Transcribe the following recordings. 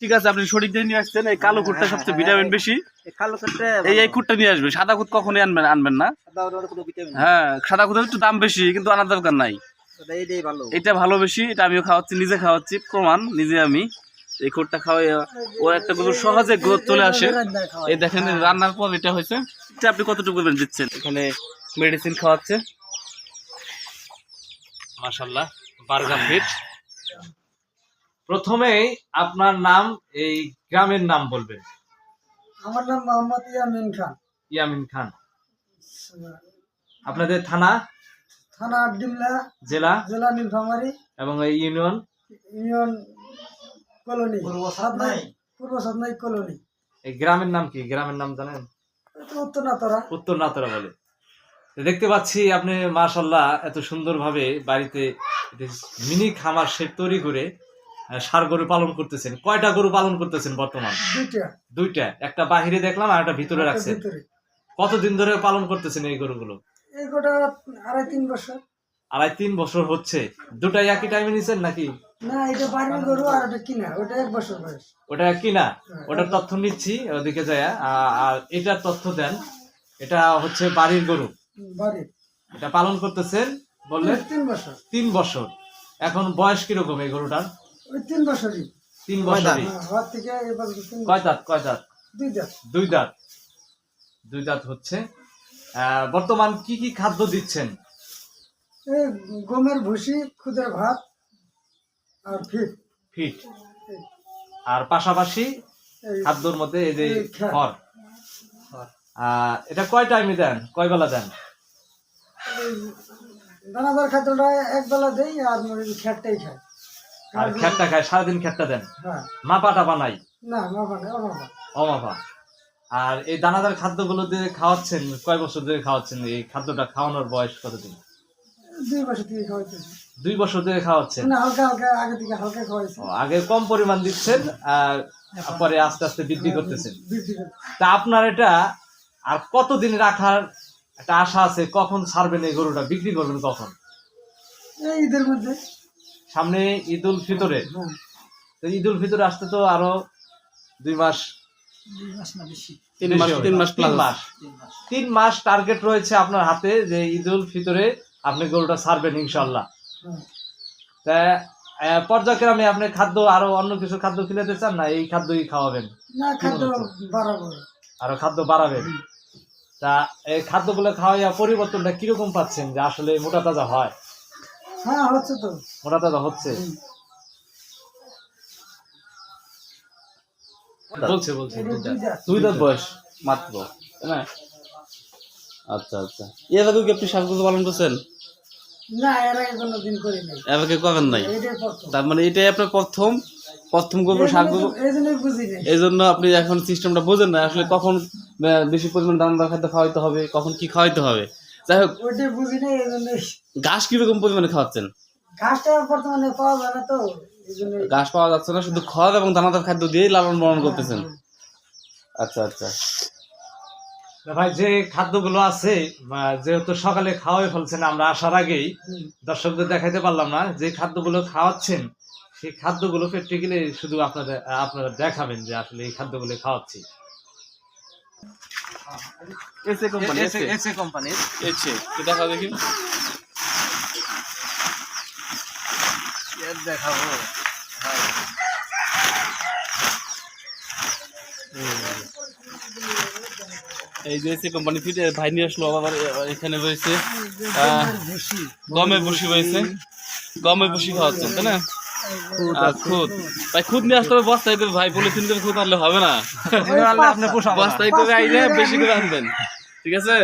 ঠিক আছে আপনি সঠিক দিয়ে নিয়ে আসছেন। এই কালো কুটটা সবচেয়ে ভিটামিন বেশি। এই এই কুটটা নিয়ে আসবে। সাদা কুট কখনই আনবেন আনবেন না। হ্যাঁ সাদা কুটের একটু দাম বেশি কিন্তু আনার দরকার নাই। এটা ভালো। বেশি এটা আমিও খাওয়াচ্ছি নিজে খাওয়াচ্ছি প্রমাণ নিজে আমি। এই কোটটা খাওয়াই ও একটা গরু সহজে গ্রোথ চলে আসে। এই দেখেন রান্নার পর এটা হয়েছে। এটা আপনি কতটুকু পরিমাণ দিচ্ছেন? এখানে মেডিসিন খাওয়াচ্ছে। মাশাল্লাহ বার্গার ফিট প্রথমেই আপনার নাম এই গ্রামের নাম বলবেন। আমার নাম মোহাম্মদ ইয়ামিন খান। ইয়ামিন খান। আপনাদের থানা? থানা আড্ডিল্লা জেলা? জেলা নীলফামারী। এবং এই ইউনিয়ন? Union colony. সাতনাই। পূর্ব সাতনাই কলোনি। এই গ্রামের নাম কি? গ্রামের নাম জানেন? উত্তর নাতরা। উত্তর নাতরা বলে। দেখতে পাচ্ছি আপনি মাশাল্লাহ এত সুন্দরভাবে বাড়িতে মিনি খামার শেড তৈরি করে ষাঁড় গরু পালন করতেছেন। কয়টা গরু পালন করতেছেন বর্তমান? দুইটা। একটা বাহিরে দেখলাম আর একটা ভিতরে রাখছেন। কতদিন ধরে পালন করতেছেন এই গরুগুলো? এই গোটা আড়াই তিন বছর। আড়াই তিন বছর হচ্ছে। দুটাই একই টাইমে নিছেন নাকি? না এটা বাড়ির গরু আর কিনা। ওটা এক বছর বয়স। ওটা কিনা? ওটার তথ্য নিচ্ছি ওদিকে যায় আর এটার তথ্য দেন। এটা হচ্ছে বাড়ির গরু। বাড়ির। এটা পালন করতেছেন বললেন? তিন বছর। তিন বছর। এখন বয়স কীরকম এই গরুটার? ওই তিন বছরই। তিন বছরই? হ্যাঁ, হওয়ার থেকে এবার কয় দাঁত কয় দাঁত? দুই দাঁত। দুই দাঁত? দুই দাঁত হচ্ছে। বর্তমান কি কি খাদ্য দিচ্ছেন? এই গমের ভুসি খুদের ভাত আর ফিট। ফিট। আর পাশাপাশি খাদ্যর মধ্যে এই যে। খড়। এটা কয় টাইমে দেন? কয় বেলা দেন? দানাদার খাদ্যটা এক বেলা দেই আর করি খ্যাটটাই খায় আর খ্যাটটা খায় সারাদিন খ্যাটটা দেন। হ্যাঁ। মাপা টাপা নাই না মাপা না অমাপা। আর এই দানাদার খাদ্যগুলো দিয়ে খাওয়াচ্ছেন কয় বছর ধরে খাওয়াচ্ছেন? এই খাদ্যটা খাওয়ানোর বয়স কতদিন? দুই বছর থেকে খাওয়াইতেছি। দুই বছর ধরে খাওয়াচ্ছেন? আগে কম পরিমাণ দিচ্ছেন আর পরে আস্তে আস্তে বৃদ্ধি করতেছেন। তা আপনার এটা আর কতদিন রাখার একটা আশা আছে? কখন ছাড়বেন এই গরুটা? বিক্রি করবেন কখন? এই ঈদের মধ্যে। সামনে ঈদ উল ফিতরে। তো ঈদ উল ফিতরে আসতে তো আরও দুই মাস। দুই মাস না বেশি। তিন মাস তিন মাস তিন মাস। তিন মাস। টার্গেট রয়েছে আপনার হাতে যে ঈদ উল ফিতরে আপনি গরুটা ছাড়বেন ইনশাল্লাহ তা পর্যায়ক্রমে আপনি খাদ্য আরও অন্য কিছু খাদ্য কিনেতে চান না? এই খাদ্যই খাওয়াবেন? না খাদ্য বাড়াবো। আরও খাদ্য বাড়াবেন? তা এই খাদ্যগুলো খাওয়াইয়া পরিবর্তনটা কীরকম পাচ্ছেন যে আসলে মোটা তাজা হয়? হ্যাঁ হচ্ছে তো। হচ্ছে। বলছে বলছে দুই দাঁত। বয়স মাত্র আচ্ছা আচ্ছা। এর আগে কি আপনি পালন করছেন? না এর আগে কোনো করি নাই। এর আগে কবেন নাই? তার মানে এটাই আপনার প্রথম? প্রথম এই জন্য আপনি এখন সিস্টেমটা বোঝেন না আসলে কখন বেশি পরিমাণ দানাদার খাদ্য খাওয়াইতে হবে কখন কি খাওয়াইতে হবে। যাই হোক ঘাস কীরকম পরিমাণে খাওয়াচ্ছেন? ঘাসটা বর্তমানে পাওয়া যায় না তো ঘাস পাওয়া যাচ্ছে না শুধু খড় এবং দানাদার খাদ্য দিয়েই লালন পালন করতেছেন। আচ্ছা আচ্ছা। ভাই যে খাদ্যগুলো আছে বা যেহেতু সকালে খাওয়াই ফেলছেন আমরা আসার আগেই দর্শকদের দেখাইতে পারলাম না যে খাদ্যগুলো খাওয়াচ্ছেন সেই খাদ্যগুলো প্র্যাকটিক্যালি শুধু আপনাদের আপনারা দেখাবেন যে আসলে এই খাদ্যগুলো খাওয়াচ্ছি। এসে কোম্পানি এসে এসে কোম্পানির এসে তো দেখা দেখি। দেখাবো। এই যে এসে কোম্পানি ফিট ভাই নিয়ে আসলো আবার এখানে রয়েছে আহ, গমের ভুসি রয়েছে। গমের ভুসি খাওয়াচ্ছেন তাই না? খুদ ভাই খুদ। নিয়ে আসতে হবে বস্তায় করে ভাই। পলিথিন করে খুদ আনলে হবে না। আপনি বস্তায় করে আইলে বেশি করে আনবেন। ঠিক আছে?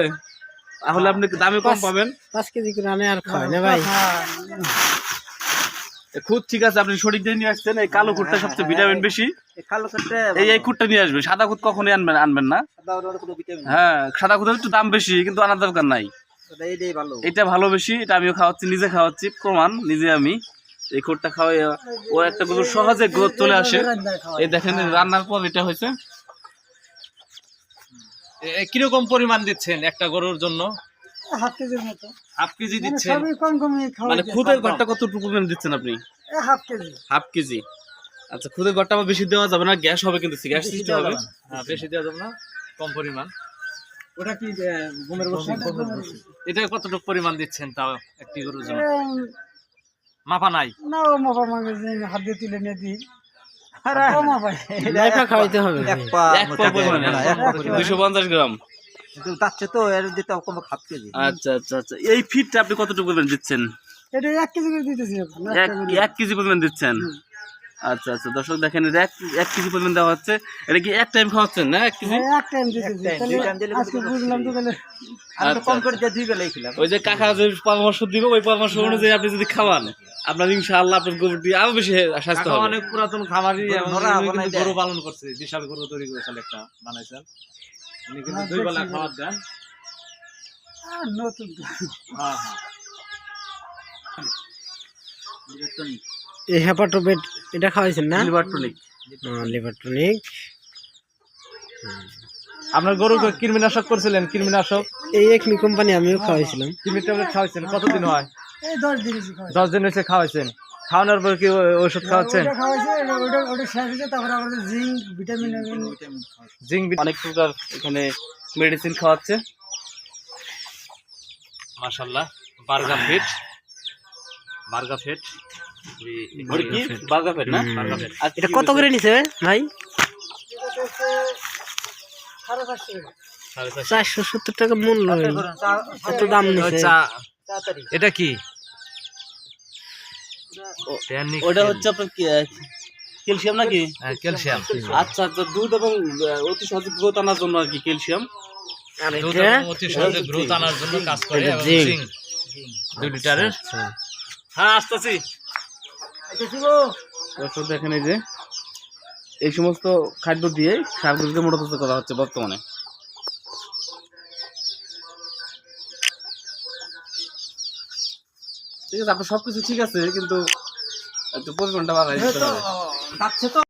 তাহলে আপনি দামে কম পাবেন। পাঁচ কেজি করে আনে আর খাওয়াই না ভাই। খুদ ঠিক আছে আপনি সঠিক দিয়ে নিয়ে আসছেন। এই কালো খুদটা সবচেয়ে ভিটামিন বেশি। এই কালো এই এই খুদটা নিয়ে আসবে সাদা খুদ কখনই আনবেন আনবেন না। হ্যাঁ সাদা খুদের একটু দাম বেশি কিন্তু আনার দরকার নাই। এটা ভালো বেশি এটা আমিও খাওয়াচ্ছি নিজে খাওয়াচ্ছি প্রমাণ নিজে আমি। এই খোরটা খাওয়াই ও একটা গরু সহজে গ্রোথ চলে আসে। এই দেখেন রান্নার পর এটা হয়েছে। কীরকম পরিমাণ দিচ্ছেন একটা গরুর জন্য? হাফ কেজির মতো। হাফ কেজি মানে দিচ্ছেন? মানে খুদের ঘরটা কতটুকু পরিমাণ দিচ্ছেন আপনি? Half KG. Half KG. আচ্ছা খুদের ঘরটা আবার বেশি দেওয়া যাবে না গ্যাস হবে কিন্তু গ্যাস সৃষ্টি হবে। হ্যাঁ, বেশি দেওয়া যাবে না কম পরিমাণ। ওটা কি গমের বসি এটা কতটুকু পরিমাণ দিচ্ছেন তাও একটি গরুর জন্য? মাপা নাই। না ও মাফা মাগে হাত দিয়ে তুলে নিয়ে দিই। খাওয়াইতে হবে। দুশো পঞ্চাশ গ্রাম। কিন্তু যাচ্ছে তো এর দিতে কম হাফ কেজি। আচ্ছা আচ্ছা আচ্ছা। এই ফিটটা আপনি কতটুকু পরিমাণ দিচ্ছেন? এটা এক কেজি করে দিতেছি এক এক কেজি পরিমাণ দিচ্ছেন? আচ্ছা আচ্ছা। দর্শক দেখেন এটা এক এক কেজি পরিমাণ দেওয়া হচ্ছে। এটা কি এক টাইম খাওয়াচ্ছেন না এক কেজি? হ্যাঁ, এক টাইম দিতেছি time, তাহলে দুই time দিলে আজকে বুঝলাম তো তাহলে। আমি আচ্ছা, কম করে দিয়ে দুই বেলাই খেলাম। ওই যে কাকা যে পরামর্শ দিব ওই পরামর্শ অনুযায়ী আপনি যদি খাওয়ান আপনার ইনশাআল্লাহ আপনার আরও বেশি স্বাস্থ্য হবে। অনেক পুরাতন খামারি গরু পালন করছে বিশাল গরু তৈরি করেছেন একটা বানাইছেন। উনি কিন্তু হ্যাঁ, দুই বেলা খাবার দেন। নতুন হ্যাঁ হ্যাঁ। এই হেপাটোবেট এটা খাওয়াইছেন না? লিভার টনিক লিভার টনিক আপনার গরুকে কৃমিনাশক করেছিলেন কৃমিনাশক? এই একমি কোম্পানি আমিও খাওয়াইছিলাম। কৃমি ট্যাবলেট খাওয়াইছেন কতদিন হয়? এই দশ দিয়েছি খাওয়াই দশ দিন হয়েছে খাওয়াইছেন। খাওয়ানোর পর কি ওষুধ খাওয়াচ্ছেন? ওটা খাওয়াইছে ওটা- ওটা ওটা শেষ হয়েছে তারপরে আবার জিঙ্ক ভিটামিন জিঙ্ক অনেক প্রকার এখানে মেডিসিন খাওয়াচ্ছে। মাশাল্লাহ বার্গা ফিট। বার্গা ফিট। ওটা কি? বার্গার ফেট না? বার্গা ফিট আচ্ছা, এটা কত করে নিছে ভাই? চারশো টাকা। সাড়ে চারশো। চারশো সত্তর টাকা মূল্য। কত দাম নিছে? এটা কি? ওটা হচ্ছে আপনার ক্যালসিয়াম নাকি? হ্যাঁ, ক্যালসিয়াম। আচ্ছা আচ্ছা দুধ এবং অতি সহজে গ্রোথ আনার জন্য আর কি ক্যালসিয়াম। অতি সহজে গ্রোথ আনার জন্য কাজ করে জিঙ্ক। জিঙ্ক। দুই লিটারের? আচ্ছা। হ্যাঁ আসতেছি। দর্শক দেখেন এই যে এই সমস্ত খাদ্য দিয়ে শাকগুলিকে মোটা করা হচ্ছে বর্তমানে। ঠিক আছে আপনার সবকিছু ঠিক আছে কিন্তু একটু পরিমাণটা বাড়াই যাচ্ছে তো।